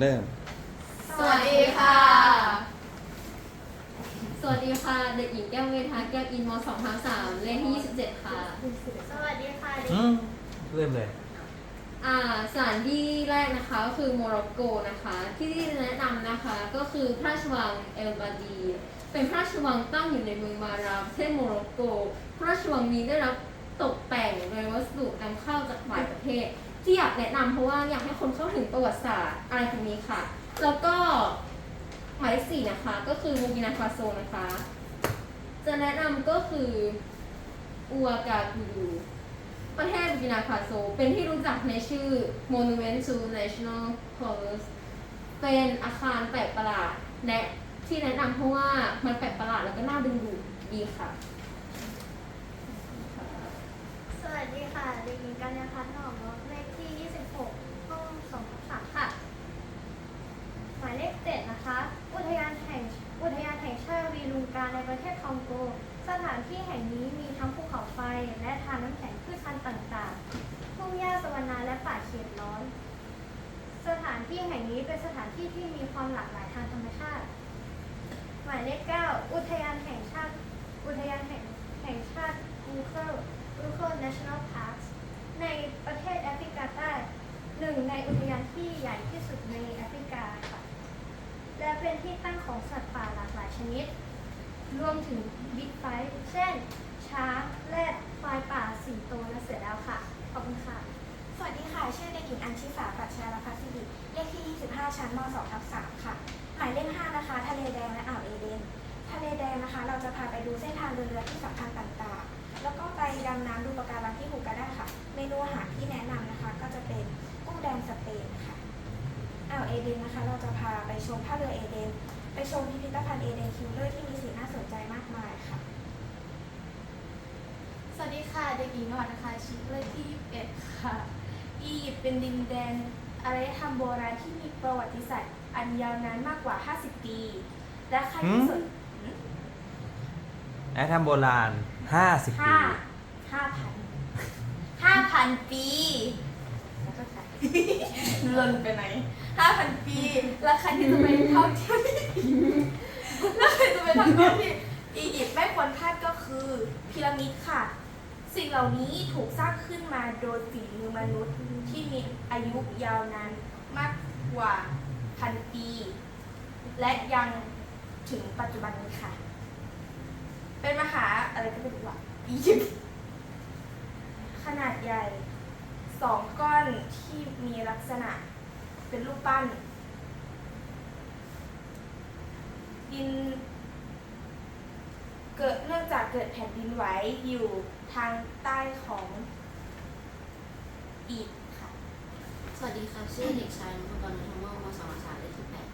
เริ่ม สวัสดีค่ะ สวัสดีค่ะ เด็กหญิงแก้วเวทาแก้วอินม2ทับ3เลขที่27 ค่ะ สวัสดีค่ะเด็กอืมเริ่มเลย อ่าสถานที่แรกนะคะก็คือโมร็อกโกนะคะ ที่ที่แนะนำนะคะก็คือพระราชวังเอลบาดี เป็นพระราชวังตั้งอยู่ในเมืองมาราประเทศโมร็อกโก พระราชวังนี้ได้รับตกแต่งโดยวัสดุนำเข้าจากหลายประเทศ ที่อยากแนะนำเพราะว่าอยากให้คนเข้าถึงประวัติศาสตร์อะไรพวกนี้ค่ะ แล้วก็หมายเลขสี่นะคะ ก็คือบูกินาฟาโซนะคะ จะแนะนำก็คืออัวกากูดูประเทศบูกินาฟาโซ เป็นที่รู้จักในชื่อ Monument to National Colors เป็นอาคารแปลกประหลาดแนะที่แนะนำเพราะว่ามันแปลกประหลาดแล้วก็น่าดึงดูดดีค่ะ สวัสดีค่ะเด็กหญิงกัญญาพัฒน์หนอมรถเลขที่ 26 ห้อง2ทับ3ค่ะ หมายเลข 7 นะคะ อุทยานแห่งอุทยานแห่งชาติวีลุงกาในประเทศคองโก สถานที่แห่งนี้มีทั้งภูเขาไฟ และทานน้ำแข็งพืชพันธุ์ต่างๆ ทุ่งหญ้าสวรรณาและ ป่าเขตร้อน สถานที่แห่งนี้เป็นสถานที่ที่มีความหลากหลายทางธรรมชาติ หมายเลข9อุทยานแห่งชาติ อุทยานแห่งแห่งชาติกูเคิลกูเคิล National Parks ในประเทศแอฟริกาใต้หนึ่งในอุทยานที่ใหญ่ที่สุดในแอฟริกาค่ะ และเป็นที่ตั้งของสัตว์ป่าหลากหลายชนิด รวมถึงบิ๊กไฟเช่น ชั้นม2ทับ3ค่ะ หมายเลข5นะคะ ทะเลแดงและอ่าวเอเดน ทะเลแดงนะคะ เราจะพาไปดูเส้นทางเดินเรือที่สำคัญต่างๆ แล้วก็ไปดำน้ำดูปะการังที่ฮูกาได้ค่ะ เมนูอาหารที่แนะนำนะคะ ก็จะเป็นกุ้งแดงสเปนค่ะอ่าวเอเดนนะคะ เราจะพาไปชมท่าเรือเอเดน ไปชมพิพิธภัณฑ์เอเดนคิวเลอร์ที่มีสิ่งน่าสนใจมากมายค่ะ สวัสดีค่ะ เด็กหญิงนวรนะคะ ชิเลขที่21ค่ะ อียิปต์เป็นดินแดน อารยธรรมโบราณที่มีประวัติศาสตร์อันยาวนานมากกว่า 50 ปี และใครที่สนแอททำโบราณ 50 ปีห้าห้าพันห้าพันปีแล้วก็ใส่หล่นไปไหนห้าพันปีแล้วใครที่จะไปท่องเที่ยวที่แล้วใครจะไปท่องเที่ยวที่อียิปต์ไม่ควรพลาดก็คือพีระมิดค่ะ สิ่งเหล่านี้ถูกสร้างขึ้นมาโดยฝีมือมนุษย์ที่มีอายุยาวนานมากกว่าพันปี และยังถึงปัจจุบันนี้ค่ะ เป็นมหาอะไรก็ไม่รู้อะอียิปต์ขนาดใหญ่สองก้อนที่มีลักษณะเป็นรูปปั้น ดินเกิด จากเกิดแผ่นดินไหวอยู่ทางใต้ของอีกค่ะ สวัสดีค่ะชื่อเด็กชายนพกรนนทมมสองสามเลขที่แปด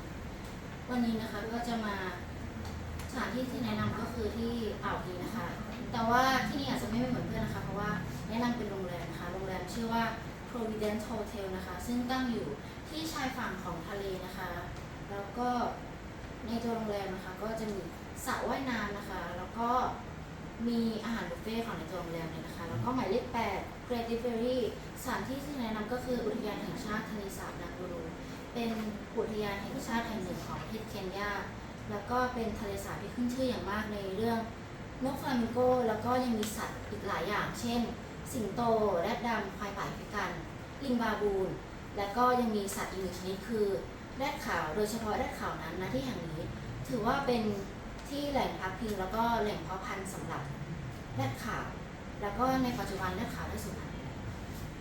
วันนี้นะคะก็จะมาสถานที่ที่แนะนำก็คือที่อ่าวดีนะคะ แต่ว่าที่นี่อาจจะไม่เหมือนเพื่อนนะคะ เพราะว่าแนะนำเป็นโรงแรมนะคะ โรงแรมชื่อว่า Providence Hotel นะคะ ซึ่งตั้งอยู่ที่ชายฝั่งของทะเลนะคะ แล้วก็ในตัวโรงแรมนะคะ ก็จะมีสระว่ายน้ำนะคะ แล้วก็ มีอาหารบุฟเฟ่ต์ของในตัวโรงแรมเลยนะคะ แล้วก็หมายเลข8 Great Ferry สถานที่ที่แนะนำก็คืออุทยานแห่งชาติทะเลสาบนากูรูเป็นอุทยานแห่งชาติแห่งหนึ่งของประเทศเคนยา แล้วก็เป็นทะเลสาบที่ขึ้นชื่ออย่างมากในเรื่องนกฟลามิงโก แล้วก็ยังมีสัตว์อีกหลายอย่าง เช่น สิงโต แรดดำควายป่าแอฟริกัน ลิงบาบูน และก็ยังมีสัตว์อีกหนึ่งชนิดคือแรดขาว โดยเฉพาะแรดขาวนั้นนะที่แห่งนี้ ถือว่าเป็น ที่แหล่งพักพิงแล้วก็แหล่งเพาะพันธุ์สำหรับแรดขาว แล้วก็ในปัจจุบันแรดขาวได้สูญพันธุ์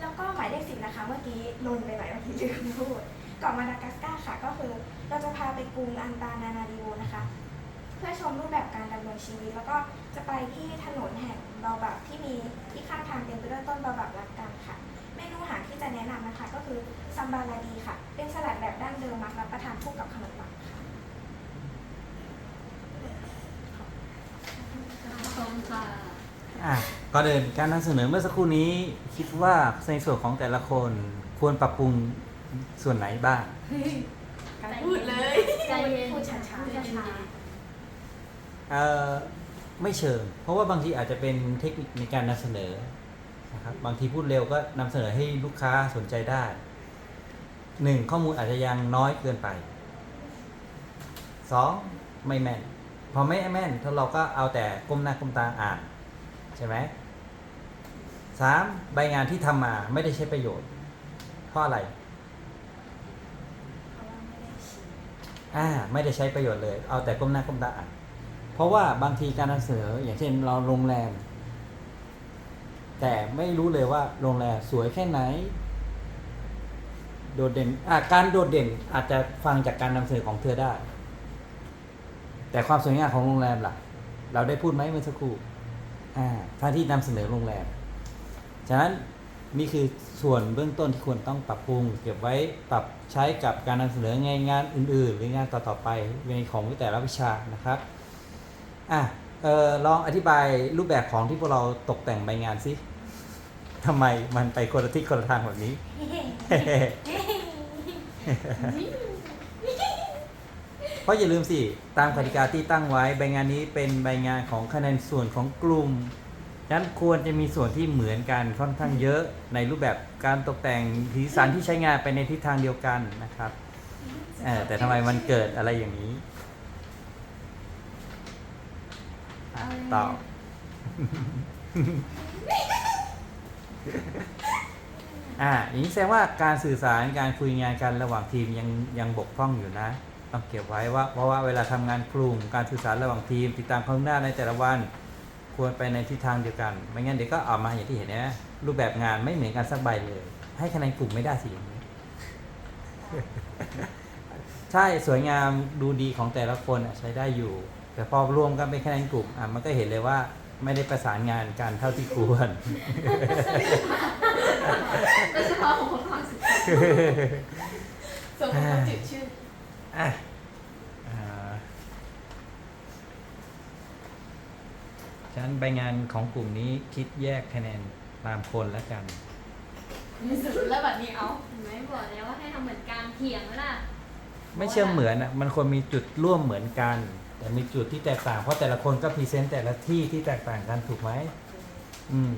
แล้วก็หมายเลขสิบนะคะเมื่อกี้ลนไปหน่อยเมื่อกี้ลืมพูดเกาะมาดากัสการ์ค่ะก็คือเราจะพาไปกรุงอันตานานาดิโอนะคะ เพื่อชมรูปแบบการดำเนินชีวิต แล้วก็จะไปที่ถนนแห่งบาบับที่มีที่ข้างทางเต็มไปด้วยต้นบาบับรักกันค่ะ เมนูอาหารที่จะแนะนำนะคะก็คือซัมบาลาดีค่ะ เป็นสลัดแบบดั้งเดิมมักรับประทานคู่กับขนมหวานค่ะ ขอบคุณค่ะอะก่อนอื่นการนำเสนอเมื่อสักครู่นี้คิดว่าในส่วนของแต่ละคนควรปรับปรุงส่วนไหนบ้าง การพูดเลยใจเย็นพูดช้าๆช้าเอ่อไม่เชิง เพราะว่าบางทีอาจจะเป็นเทคนิคในการนำเสนอนะครับบางทีพูดเร็วก็นำเสนอให้ลูกค้าสนใจได้หนึ่งข้อมูลอาจจะยังน้อยเกินไปสองไม่แม่น พอไม่แม่นถ้าเราก็เอาแต่ก้มหน้าก้มตาอ่าน ใช่ไหมสามใบงานที่ทำมาไม่ได้ใช้ประโยชน์เพราะอะไรเพราะว่าไม่ได้ชี้อ่าไม่ได้ใช้ประโยชน์เลย เอาแต่ก้มหน้าก้มตาอ่านเพราะว่าบางทีการนำเสนออย่างเช่นเราโรงแรม แต่ไม่รู้เลยว่าโรงแรมสวยแค่ไหน โดดเด่นอะการโดดเด่นอาจจะฟังจากการนำเสนอของเธอได้ แต่ความสวยงามของโรงแรมล่ะ เราได้พูดไหมเมื่อสักครู่อ่าท่านที่นำเสนอโรงแรม ฉะนั้นนี่คือส่วนเบื้องต้นที่ควรต้องปรับปรุง เก็บไว้ปรับใช้กับการนำเสนองานงานอื่น ๆ หรืองานต่อๆไปในของแต่ละวิชานะครับอะเออลองอธิบายรูปแบบของที่พวกเราตกแต่งใบงานสิทำไมมันไปคนละทิศคนละทางแบบนี้เพ ราะอย่าลืมสิ ตามกติกาที่ตั้งไว้ ใบงานนี้เป็นใบงานของคะแนนส่วนของกลุ่มฉะนั้นควรจะมีส่วนที่เหมือนกันค่อนข้างเยอะในรูปแบบการตกแต่งสีสันที่ใช้งานไปในทิศทางเดียวกันนะครับแต่ทำไมมันเกิดอะไรอย่างนี้ต่ออ่าอย่างนี้แสดงว่าการสื่อสารการคุยงานกันระหว่างทีมยังยังบกพร่องอยู่นะ ต้องเก็บไว้ว่าเพราะว่าเวลาทำงานกลุ่มการสื่อสารระหว่างทีม ติดตามความคืบหน้าในแต่ละวัน ควรไปในทิศทางเดียวกัน ไม่งั้นเดี๋ยวก็ออกมาอย่างที่เห็นนะรูปแบบงานไม่เหมือนกันสักใบเลย ให้คะแนนกลุ่มไม่ได้สิอย่างนี้ใช่สวยงามดูดีของแต่ละคนอะใช้ได้อยู่ แต่พอรวมกันเป็นคะแนนกลุ่มอะมันก็เห็นเลยว่าไม่ได้ประสานงานกันเท่าที่ควรโดยเฉพาะของคนฟังสุดส่วนของคนจืดชื่อ อะอ่าฉะนั้นใบงานของกลุ่มนี้คิดแยกคะแนนตามคนแล้วกัน มีสุดแล้วแบบนี้เอาเห็นไหมบอกแล้วว่าให้ทำเหมือนการเถียงไหมล่ะไม่เชื่อเหมือนอะมันควรมีจุดร่วมเหมือนกัน แต่มีจุดที่แตกต่างเพราะแต่ละคนก็พรีเซนต์แต่ละที่ที่แตกต่างกันถูกไหมอืม